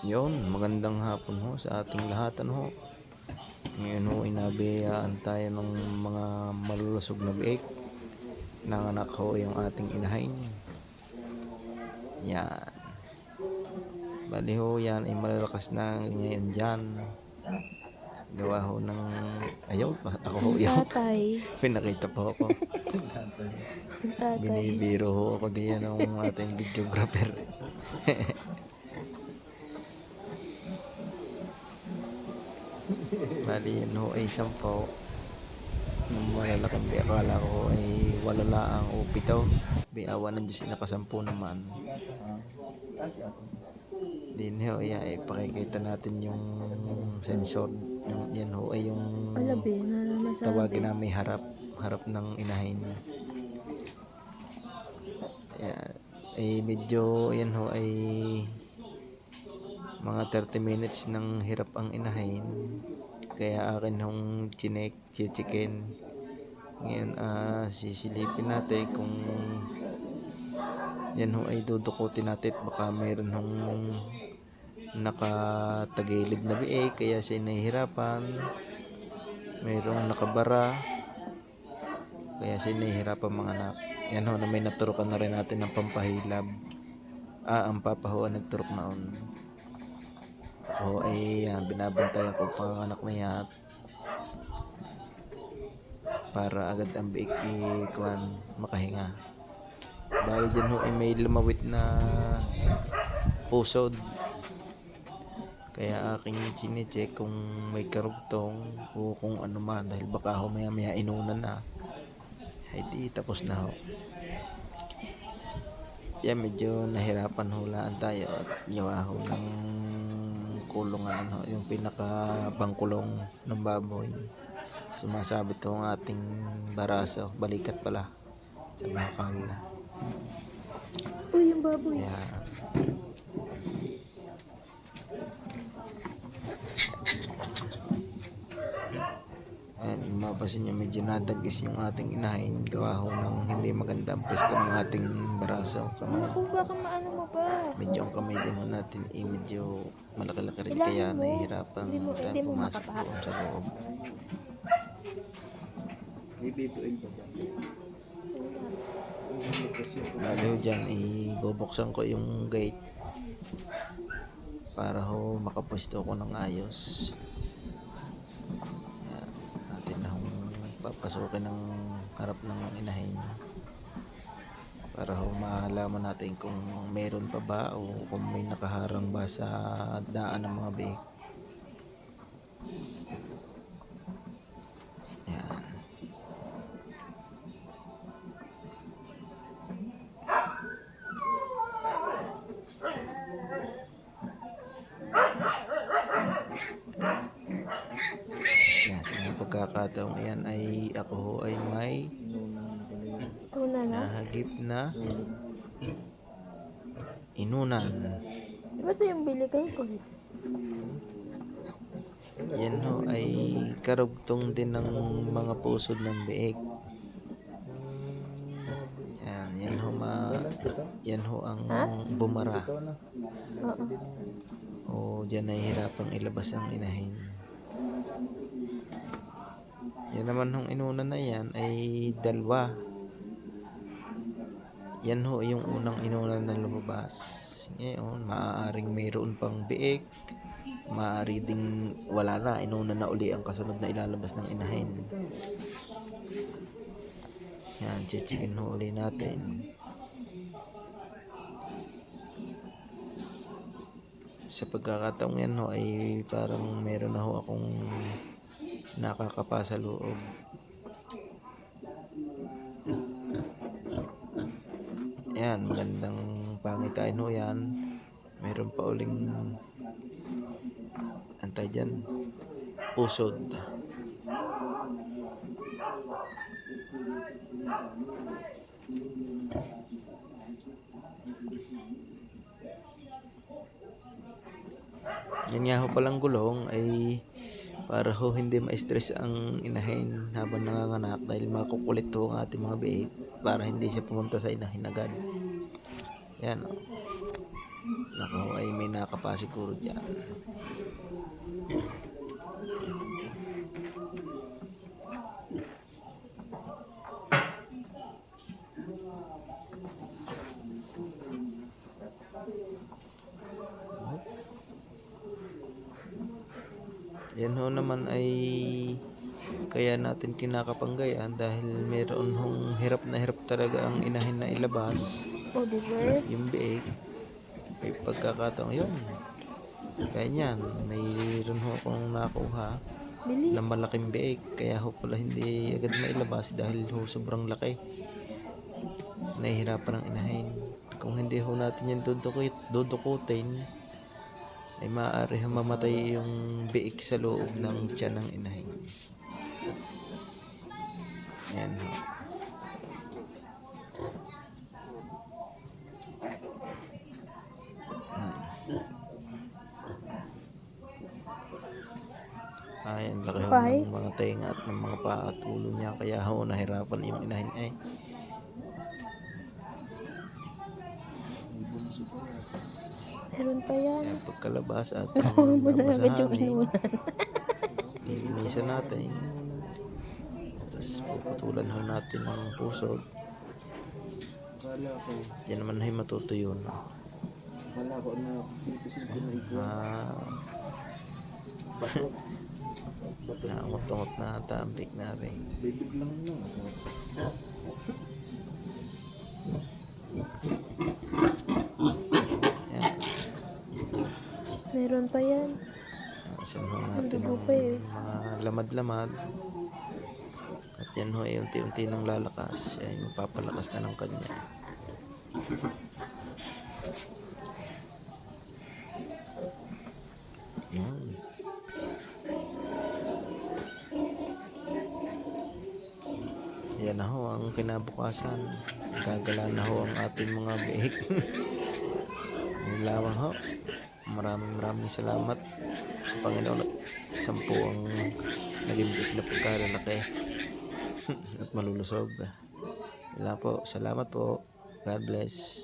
Yun, magandang hapon ho sa ating lahat ano ho. Ngayon ho, inabiyaan tayo ng mga malulusog na biik. Nanganak ho yung ating inahin. Yan. Bali ho, yan ay malalakas na ngayon dyan. Gawa ho ng... Ayaw, ako ho yung Tatay. pinakita po ako. Tatay. Binibiro ho ako diyan ng ating videographer. Bali ho ay sampo. Nung malalaking di akala ko ay wala laang o pito. Biawa ng Diyos nakasampu naman. Din ho, ya, ipakikita natin yung sensor. Yung, yan ho ay yung tawagin namin harap harap ng inahin Ayan. ay medyo yan ho ay mga 30 minutes ng hirap ang inahin kaya akin hong chinek chichikin ngayon ah sisilipin natin kung yan ho ay dudukutin natin. At baka mayroon hong nakatagilid na biig kaya siya nahihirapan. Mayroong nakabara kaya siya nahihirapan mga anak. Yan ho na may naturukan na rin natin ng pampahilab. Ah ang papa ho ang nagturok naon ako ay yan, binabantayan ko pang anak na yan para agad ang biik ikuan makahinga. Dahil dyan ho ay may lumawit na pusod kaya aking chinecheck kung may karugtong o kung ano man dahil baka ho maya maya inunan na. Ay di tapos na ho. Yan medyo nahirapan hulaan tayo at gawa ho ng kulungan ho yung pinaka bangkulong ng baboy. Sumasabit ho ang ating baraso. Balikat pala sa bakal Uy, yung baboy. kaya Ayan, mapasin nyo medyo nadagis yung ating inahin. Gawa ho ng hindi maganda ang pwesto ng ating baraso Naku, baka maano mo pa. medyo ang kamay din ho natin eh, medyo malaki-laki rin. Kaya mo. nahihirapan Hindi mo- hindi mo pumasok sa loob. Lalo dyan ibubuksan ko yung gate para ho makapwesto ko ng ayos papasukin ng harap ng inahin para ho malaman natin kung meron pa ba o kung may nakaharang ba sa daan ng mga biik pagkakataong yan ay ako ho ay may nahagip na inunan. Di ba ito yung bili kayo ko? Yan ho ay karugtong din ng mga pusod ng biik. Yan, yan ho ma yan ho ang bumara. Oo. O diyan nahihirapang ilabas ang inahin. Yan naman hong inuna na yan ay dalawa. Yan ho yung unang inuna na lumabas. Ngayon, maaaring mayroon pang biik. Maaari ding wala na. Inuna na uli ang kasunod na ilalabas ng inahin. Yan, chichikin ho uli natin. sa pagkakataong yan ho ay parang meron na ho akong nakakapa sa loob. Yan magandang pangitain ho yan. Meron pa uling antay dyan. Pusod Yan nga ho palang gulong ay para ho hindi ma-stress ang inahin habang nanganganak dahil makukulit ho ang ating mga biik para hindi siya pumunta sa inahin agad. Yan. oh. Nako ay may nakapa siguro dyan. Yan ho naman ay kaya natin kinakapanggayan dahil meron hong hirap na hirap talaga ang inahin na ilabas. Oh, di ba? yung biig may pagkakataong yun. Ganyan mayroon ho akong nakuha Bili. na malaking biig kaya ho pala hindi agad mailabas dahil ho sobrang laki. Nahihirapan ang inahin. Kung hindi ho natin yan dudukit, dudukutin ay maaari mamatay yung biig sa loob ng tiyan ng inahin yan ho Ay, ang laki ho ng mga tenga at ng mga paa at ulo niya. Kaya ho, nahirapan yung inahin ay. Meron pa yan. Kaya pagkalabas at yung babasahan, inunan. lilinisan natin. Tapos puputulan ho natin ng pusod. Kala ko, Yan naman ay matutuyo na. kala ko na pipisin ko na. Ah. Batok. naangot-angot na tambik na rin. Bibig lang no. Meron pa yan. Isan ho natin dugo ng pa eh. mga lamad-lamad. At yan ho ay unti-unti nang lalakas. Ay mapapalakas na ng kanya. Yan. Yan na ho ang kinabukasan. Gagala na ho ang ating mga bihik. Yan lamang ho. Maraming maraming salamat sa Panginoon at sampu ang naging big na pagkalalaki at malulusog. Wala po. Salamat po. God bless.